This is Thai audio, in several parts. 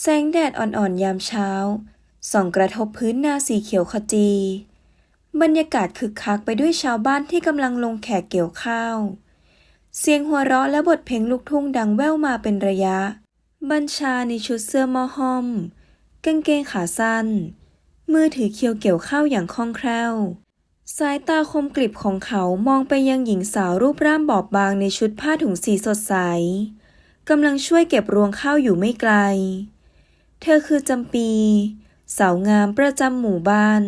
แสงแดดอ่อนๆยามเช้า ส่องกระทบพื้นนาสีเขียวขจี บรรยากาศคึกคักไปด้วยชาวบ้านที่กำลังลงแขกเกี่ยวข้าว เสียงหัวเราะและบทเพลงลูกทุ่งดังแว่วมาเป็นระยะ บัญชาในชุดเสื้อมอห้อมกางเกงขาสั้น มือถือเคียวเกี่ยวข้าวอย่างคล่องแคล่ว สายตาคมกริบของเขามองไปยังหญิงสาวรูปร่างบอบบางในชุดผ้าถุงสีสดใสกำลังช่วยเก็บรวงข้าวอยู่ไม่ไกล เธอคือจำปี สาวงามประจำหมู่บ้าน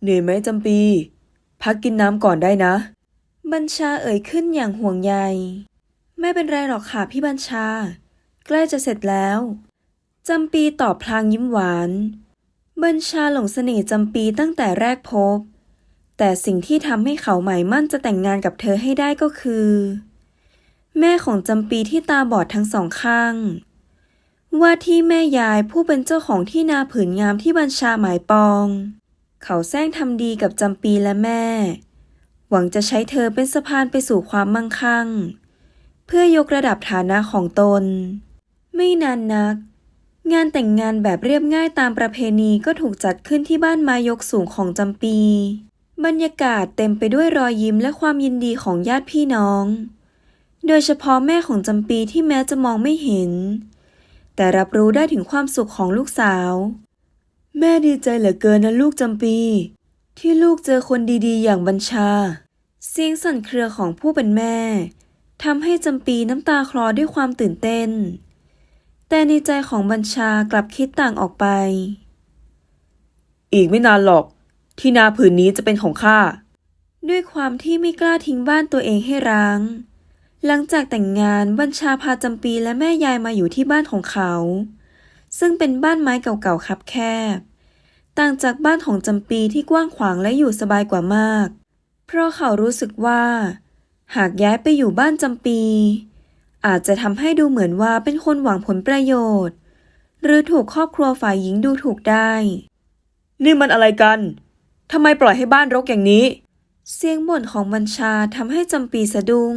เหนื่อยไหมจำปี พักกินน้ำก่อนได้นะ บัญชาเอ่ยขึ้นอย่างห่วงใย ไม่เป็นไรหรอกค่ะพี่บัญชา ใกล้จะเสร็จแล้ว จำปีตอบพลางยิ้มหวาน บัญชาหลงเสน่ห์จำปีตั้งแต่แรกพบ แต่สิ่งที่ทำให้เขาหมายมั่นจะแต่งงานกับเธอให้ได้ก็คือ แม่ของจำปีที่ตาบอดทั้งสองข้าง ว่าที่แม่ยายผู้เป็นเจ้าของที่นาผืนงามที่บัญชาหมายปอง เขาแซงทำดีกับจำปีและแม่ หวังจะใช้เธอเป็นสะพานไปสู่ความมั่งคั่ง เพื่อยกระดับฐานะของตน ไม่นานนัก งานแต่งงานแบบเรียบง่ายตามประเพณีก็ถูกจัดขึ้นที่บ้านไม้ยกสูงของจำปี บรรยากาศเต็มไปด้วยรอยยิ้มและความยินดีของญาติพี่น้อง โดยเฉพาะแม่ของจำปีที่แม้จะมองไม่เห็น แต่รับรู้ได้ถึงความสุขของลูกสาว แม่ดีใจเหลือเกินนะลูกจำปี ที่ลูกเจอคนดีๆ อย่างบัญชา เสียงสั่นเครือของผู้เป็นแม่ทำให้จำปีน้ำตาคลอด้วยความตื่นเต้น แต่ในใจของบัญชากลับคิดต่างออกไป อีกไม่นานหรอก ที่นาผืนนี้จะเป็นของข้าด้วยความที่ไม่กล้าทิ้งบ้านตัวเองให้ร้าง หลังจากแต่งงานบัญชาพาจำปีและแม่ยายมาอยู่ที่บ้านของเขา ซึ่งเป็นบ้านไม้เก่าๆคับแคบ ต่างจากบ้านของจำปีที่กว้างขวางและอยู่สบายกว่ามาก เพราะเขารู้สึกว่า หากย้ายไปอยู่บ้านจำปี อาจจะทำให้ดูเหมือนว่าเป็นคนหวังผลประโยชน์ หรือถูกครอบครัวฝ่ายหญิงดูถูกได้ นี่มันอะไรกันทำไมปล่อยให้บ้านรกอย่างนี้ เสียงบ่นของบัญชาทำให้จำปีสะดุ้ง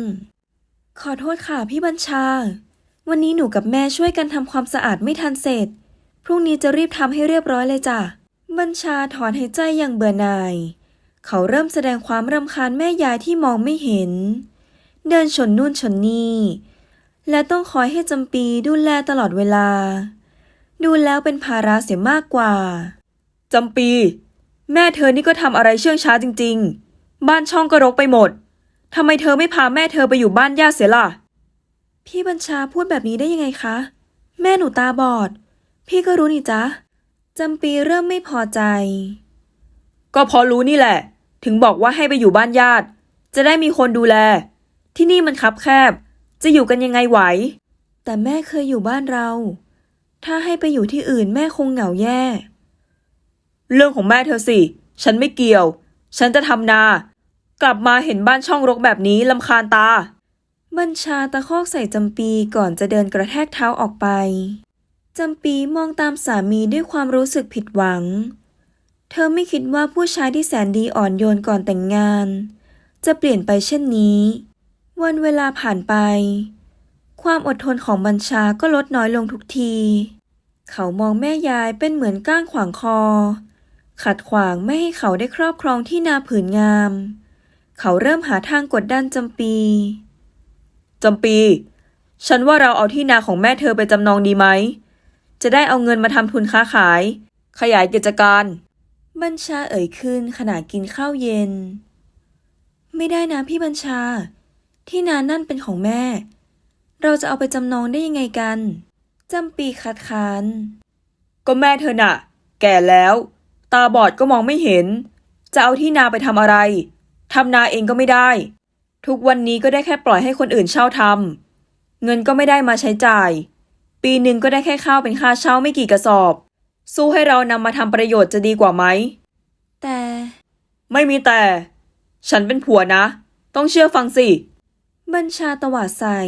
ขอโทษค่ะพี่บัญชา วันนี้หนูกับแม่ช่วยกันทำความสะอาดไม่ทันเสร็จ พรุ่งนี้จะรีบทำให้เรียบร้อยเลยจ้ะ บัญชาถอนหายใจอย่างเบื่อหน่าย เขาเริ่มแสดงความรำคาญแม่ยายที่มองไม่เห็น เดินชนนู่นชนนี่ และต้องคอยให้จำปีดูแลตลอดเวลา ดูแล้วเป็นภาระเสียมากกว่า จำปี แม่เธอนี่ก็ทำอะไรเชื่องช้าจริง ๆ บ้านช่องก็รกไปหมด ทำไมเธอไม่พาแม่เธอไปอยู่บ้านญาติเสียล่ะ พี่บัญชาพูดแบบนี้ได้ยังไงคะ แม่หนูตาบอด พี่ก็รู้นี่จ๊ะจำปีเริ่มไม่พอใจ ก็เพราะรู้นี่แหละ ถึงบอกว่าให้ไปอยู่บ้านญาติ จะได้มีคนดูแล ที่นี่มันคับแคบ จะอยู่กันยังไงไหว แต่แม่เคยอยู่บ้านเรา ถ้าให้ไปอยู่ที่อื่นแม่คงเหงาแย่ เรื่องของแม่เธอสิ ฉันไม่เกี่ยว ฉันจะทำนา กลับมาเห็นบ้านช่องรกแบบนี้ลำคาญตา บัญชาตะคอกใส่จำปีก่อนจะเดินกระแทกเท้าออกไป จำปีมองตามสามีด้วยความรู้สึกผิดหวัง เธอไม่คิดว่าผู้ชายที่แสนดีอ่อนโยนก่อนแต่งงาน จะเปลี่ยนไปเช่นนี้ วันเวลาผ่านไป ความอดทนของบัญชาก็ลดน้อยลงทุกที เขามองแม่ยายเป็นเหมือนก้างขวางคอ ขัดขวางไม่ให้เขาได้ครอบครองที่นาผืนงาม เขาเริ่มหาทางกดดันจำปีจำปี ฉันว่าเราเอาที่นาของแม่เธอไปจำนองดีไหม จะได้เอาเงินมาทำทุนค้าขาย ขยายกิจการ บัญชาเอ่ยขึ้นขณะกินข้าวเย็น ไม่ได้นะพี่บัญชา ที่นานั่นเป็นของแม่ เราจะเอาไปจำนองได้ยังไงกันจำปีคัดค้าน ก็แม่เธอน่ะ แก่แล้ว ตาบอดก็มองไม่เห็น จะเอาที่นาไปทำอะไร ทำนาเองก็ไม่ได้ ทุกวันนี้ก็ได้แค่ปล่อยให้คนอื่นเช่าทำเงินก็ไม่ได้มาใช้จ่าย ปีหนึ่งก็ได้แค่ข้าวเป็นค่าเช่าไม่กี่กระสอบ สู้ให้เรานำมาทำประโยชน์จะดีกว่าไหม แต่ ไม่มีแต่ ฉันเป็นผัวนะ ต้องเชื่อฟังสิ บัญชาตวาดใส่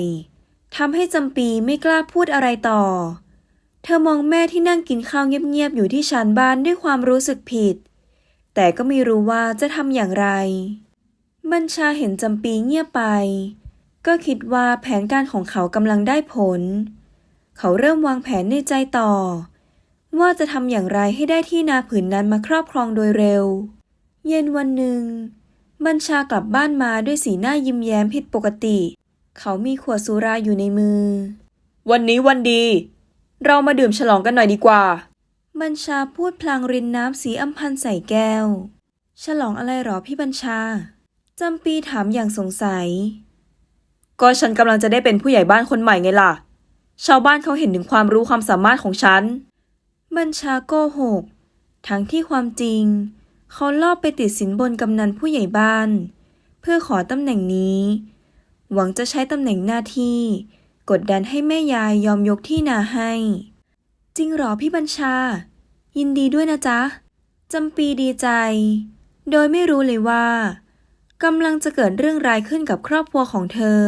ทำให้จำปีไม่กล้าพูดอะไรต่อ เธอมองแม่ที่นั่งกินข้าวเงียบๆอยู่ที่ชานบ้านด้วยความรู้สึกผิด แต่ก็ไม่รู้ว่าจะทำอย่างไร บัญชาเห็นจำปีเงียบไป ก็คิดว่าแผนการของเขากำลังได้ผล เขาเริ่มวางแผนในใจต่อ ว่าจะทำอย่างไรให้ได้ที่นาผืนนั้นมาครอบครองโดยเร็ว เย็นวันหนึ่ง บัญชากลับบ้านมาด้วยสีหน้ายิ้มแย้มผิดปกติ เขามีขวดสุราอยู่ในมือ วันนี้วันดี เรามาดื่มฉลองกันหน่อยดีกว่า บัญชาพูดพลางรินน้ำสีอัมพันธ์ใส่แก้ว ฉลองอะไรหรอพี่บัญชา จำปีถามอย่างสงสัย ก็ฉันกำลังจะได้เป็นผู้ใหญ่บ้านคนใหม่ไงล่ะ ชาวบ้านเขาเห็นถึงความรู้ความสามารถของฉัน บัญชาโกหก ทั้งที่ความจริง เขาลอบไปติดสินบนกำนันผู้ใหญ่บ้าน เพื่อขอตำแหน่งนี้ หวังจะใช้ตำแหน่งหน้าที่ กดดันให้แม่ยายยอมยกที่นาให้ จริงหรอพี่บัญชา ยินดีด้วยนะจ๊ะจำปีดีใจ โดยไม่รู้เลยว่า กำลังจะเกิดเรื่องร้ายขึ้นกับครอบครัวของเธอ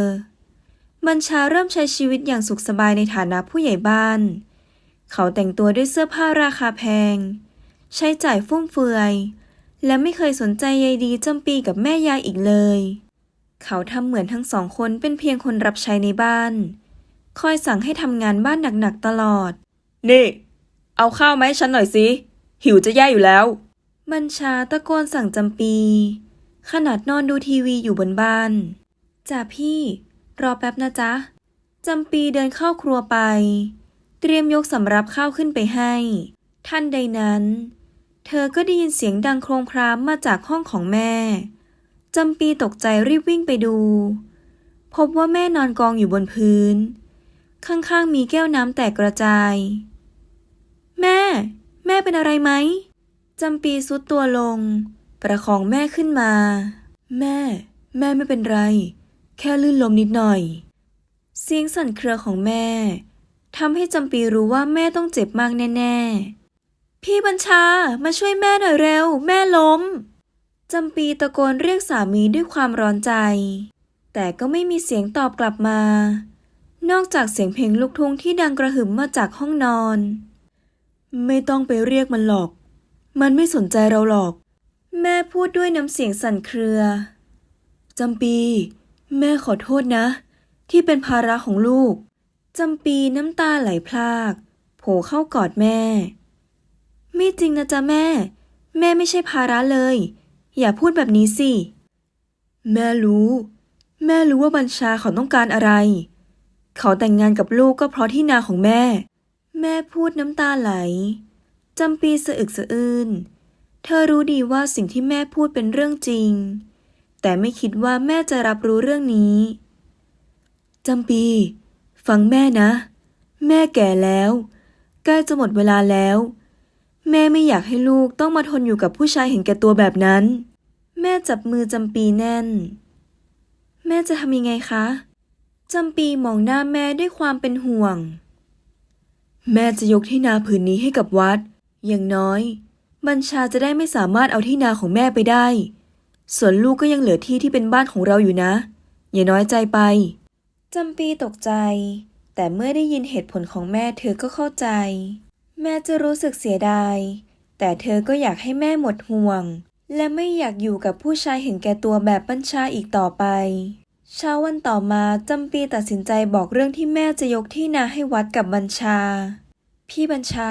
บัญชาเริ่มใช้ชีวิตอย่างสุขสบายในฐานะผู้ใหญ่บ้าน เขาแต่งตัวด้วยเสื้อผ้าราคาแพง ใช้จ่ายฟุ่มเฟือย และไม่เคยสนใจใยดีจำปีกับแม่ยายอีกเลย เขาทำเหมือนทั้งสองคนเป็นเพียงคนรับใช้ในบ้าน คอยสั่งให้ทำงานบ้านหนักๆตลอด นี่ เอาข้าวมาให้ฉันหน่อยสิหิวจะแย่อยู่แล้ว บัญชาตะโกนสั่งจำปี ขนาดนอนดูทีวีอยู่บนบ้านจ่าพี่ รอแป๊บนะจ๊ะจำปีเดินเข้าครัวไป เตรียมยกสำรับข้าวขึ้นไปให้ ท่านใดนั้น เธอก็ได้ยินเสียงดังโครมครามมาจากห้องของแม่จำปีตกใจรีบวิ่งไปดู พบว่าแม่นอนกองอยู่บนพื้น ข้างๆมีแก้วน้ำแตกกระจาย แม่ แม่เป็นอะไรไหมจำปีซุดตัวลง ประคองแม่ขึ้นมา แม่ แม่ไม่เป็นไร แค่ลื่นลมนิดหน่อย เสียงสั่นเครือของแม่ทำให้จำปีรู้ว่าแม่ต้องเจ็บมากแน่ๆ พี่บัญชามาช่วยแม่หน่อยเร็ว แม่ล้มจำปีตะโกนเรียกสามีด้วยความร้อนใจ แต่ก็ไม่มีเสียงตอบกลับมา นอกจากเสียงเพลงลูกทุ่งที่ดังกระหึ่มมาจากห้องนอน ไม่ต้องไปเรียกมันหรอก มันไม่สนใจเราหรอก แม่พูดด้วยน้ำเสียงสั่นเครือ จำปี แม่ขอโทษนะ ที่เป็นภาระของลูก จำปีน้ำตาไหลพราก โผล่เข้ากอดแม่ ไม่จริงนะจ๊ะแม่ แม่ไม่ใช่ภาระเลย อย่าพูดแบบนี้สิ แม่รู้ แม่รู้ว่าบัญชาเขาต้องการอะไร เขาแต่งงานกับลูกก็เพราะที่นาของแม่ แม่พูดน้ำตาไหล จำปีสะอึกสะอื้น เธอรู้ดีว่าสิ่งที่แม่พูดเป็นเรื่องจริง แต่ไม่คิดว่าแม่จะรับรู้เรื่องนี้ จำปี ฟังแม่นะ แม่แก่แล้ว ใกล้จะหมดเวลาแล้ว แม่ไม่อยากให้ลูกต้องมาทนอยู่กับผู้ชายเห็นแก่ตัวแบบนั้น แม่จับมือจำปีแน่น แม่จะทำยังไงคะ จำปีมองหน้าแม่ด้วยความเป็นห่วง แม่จะยกที่นาผืนนี้ให้กับวัด อย่างน้อย บัญชาจะได้ไม่สามารถเอาที่นาของแม่ไปได้ ส่วนลูกก็ยังเหลือที่ที่เป็นบ้านของเราอยู่นะ อย่าน้อยใจไป จำปีตกใจ แต่เมื่อได้ยินเหตุผลของแม่เธอก็เข้าใจ แม่จะรู้สึกเสียดาย แต่เธอก็อยากให้แม่หมดห่วง และไม่อยากอยู่กับผู้ชายเห็นแก่ตัวแบบบัญชาอีกต่อไป เช้าวันต่อมาจำปีตัดสินใจบอกเรื่องที่แม่จะยกที่นาให้วัดกับบัญชา พี่บัญชา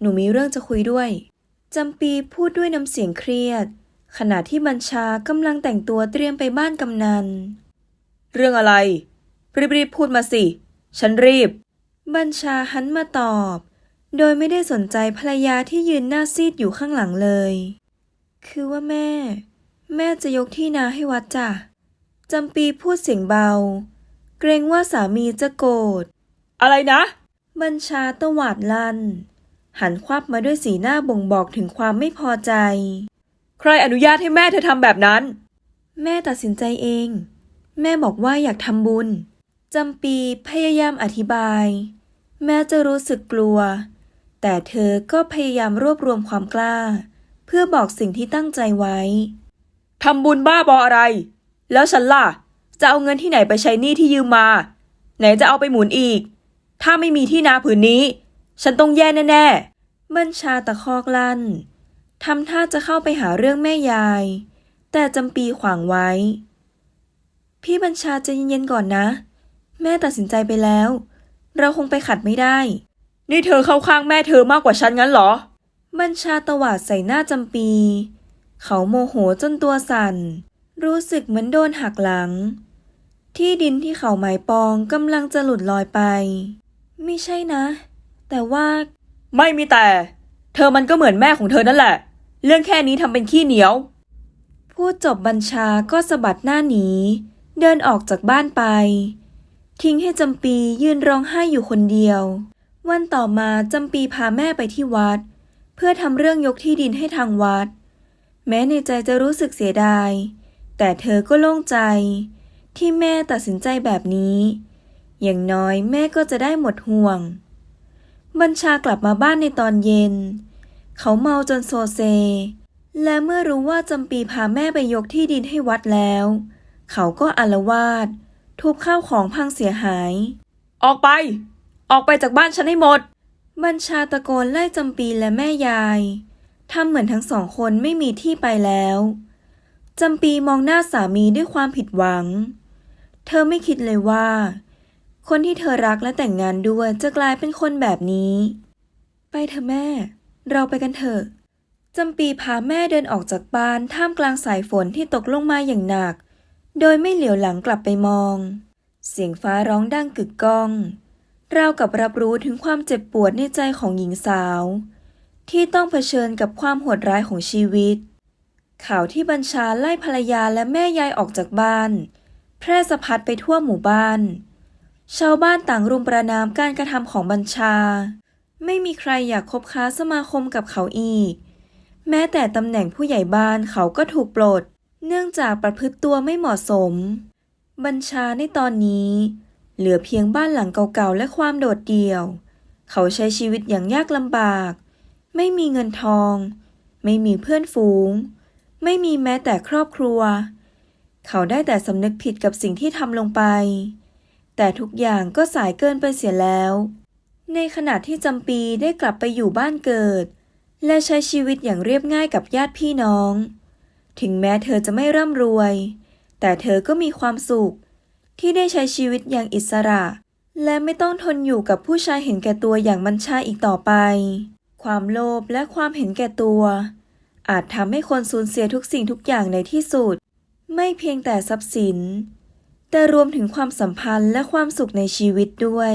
หนูมีเรื่องจะคุยด้วย จำปีพูดด้วยน้ำเสียงเครียด ขณะที่บัญชากำลังแต่งตัวเตรียมไปบ้านกำนัน เรื่องอะไร รีบๆพูดมาสิ ฉันรีบ บัญชาหันมาตอบ โดยไม่ได้สนใจภรรยาที่ยืนหน้าซีดอยู่ข้างหลังเลย คือว่าแม่ แม่จะยกที่นาให้วัดจ้ะจำปีพูดเสียงเบา เกรงว่าสามีจะโกรธอะไรนะ บัญชาตวาดลั่น หันควับมาด้วยสีหน้าบ่งบอกถึงความไม่พอใจ ใครอนุญาตให้แม่เธอทำแบบนั้น แม่ตัดสินใจเอง แม่บอกว่าอยากทำบุญจำปีพยายามอธิบาย แม้จะรู้สึกกลัว แต่เธอก็พยายามรวบรวมความกล้า เพื่อบอกสิ่งที่ตั้งใจไว้ทำบุญบ้าบออะไร แล้วฉันล่ะ จะเอาเงินที่ไหนไปใช้หนี้ที่ยืมมา ไหนจะเอาไปหมุนอีก ถ้าไม่มีที่นาผืนนี้ ฉันต้องแย่แน่บัญชาตะคอกลั่นทำท่าจะเข้าไปหาเรื่องแม่ยาย แต่จำปีขวางไว้ พี่บัญชาใจะเย็นๆก่อนนะ แม่ตัดสินใจไปแล้ว เราคงไปขัดไม่ได้ นี่เธอเข้าข้างแม่เธอมากกว่าฉันงั้นเหรอ บัญชาตวาดใส่หน้าจำปี เขาโมโหจนตัวสั่น รู้สึกเหมือนโดนหักหลัง ที่ดินที่เขาหมายปองกำลังจะหลุดลอยไป ไม่ใช่นะ แต่ว่า ไม่มีแต่ เธอมันก็เหมือนแม่ของเธอนั่นแหละ เรื่องแค่นี้ทำเป็นขี้เหนียว พูดจบบัญชาก็สะบัดหน้าหนี เดินออกจากบ้านไป ทิ้งให้จำปียืนร้องไห้อยู่คนเดียว วันต่อมาจำปีพาแม่ไปที่วัด เพื่อทำเรื่องยกที่ดินให้ทางวัด แม้ในใจจะรู้สึกเสียดาย แต่เธอก็โล่งใจ ที่แม่ตัดสินใจแบบนี้ อย่างน้อยแม่ก็จะได้หมดห่วง บัญชากลับมาบ้านในตอนเย็น เขาเมาจนโซเซ และเมื่อรู้ว่าจำปีพาแม่ไปยกที่ดินให้วัดแล้ว เขาก็อาละวาดทุบข้าวของพังเสียหาย ออกไป ออกไปจากบ้านฉันให้หมด บัญชาตะโกนไล่จำปีและแม่ยายทำเหมือนทั้งสองคนไม่มีที่ไปแล้วจำปีมองหน้าสามีด้วยความผิดหวัง เธอไม่คิดเลยว่า คนที่เธอรักและแต่งงานด้วยจะกลายเป็นคนแบบนี้ ไปเถอะแม่ เราไปกันเถอะจำปีพาแม่เดินออกจากบ้านท่ามกลางสายฝนที่ตกลงมาอย่างหนัก โดยไม่เหลียวหลังกลับไปมอง เสียงฟ้าร้องดังกึกก้องราวกับรับรู้ถึงความเจ็บปวดในใจของหญิงสาว ที่ต้องเผชิญกับความโหดร้ายของชีวิต ข่าวที่บัญชาไล่ภรรยาและแม่ยายออกจากบ้าน แพร่สะพัดไปทั่วหมู่บ้าน ชาวบ้านต่างรุมประนามการกระทำของบัญชา ไม่มีใครอยากคบค้าสมาคมกับเขาอีก แม้แต่ตำแหน่งผู้ใหญ่บ้านเขาก็ถูกปลด เนื่องจากประพฤติตัวไม่เหมาะสม บัญชาในตอนนี้ เหลือเพียงบ้านหลังเก่าๆและความโดดเดี่ยว เขาใช้ชีวิตอย่างยากลำบาก ไม่มีเงินทอง ไม่มีเพื่อนฝูง ไม่มีแม้แต่ครอบครัว เขาได้แต่สำนึกผิดกับสิ่งที่ทำลงไป แต่ทุกอย่างก็สายเกินไปเสียแล้ว ในขณะที่จำปีได้กลับไปอยู่บ้านเกิด และใช้ชีวิตอย่างเรียบง่ายกับญาติพี่น้อง ถึงแม้เธอจะไม่ร่ำรวย แต่เธอก็มีความสุข ที่ได้ใช้ชีวิตอย่างอิสระ และไม่ต้องทนอยู่กับผู้ชายเห็นแก่ตัวอย่างบัญชาอีกต่อไป ความโลภและความเห็นแก่ตัว อาจทำให้คนสูญเสียทุกสิ่งทุกอย่างในที่สุด ไม่เพียงแต่ทรัพย์สิน แต่รวมถึงความสัมพันธ์และความสุขในชีวิตด้วย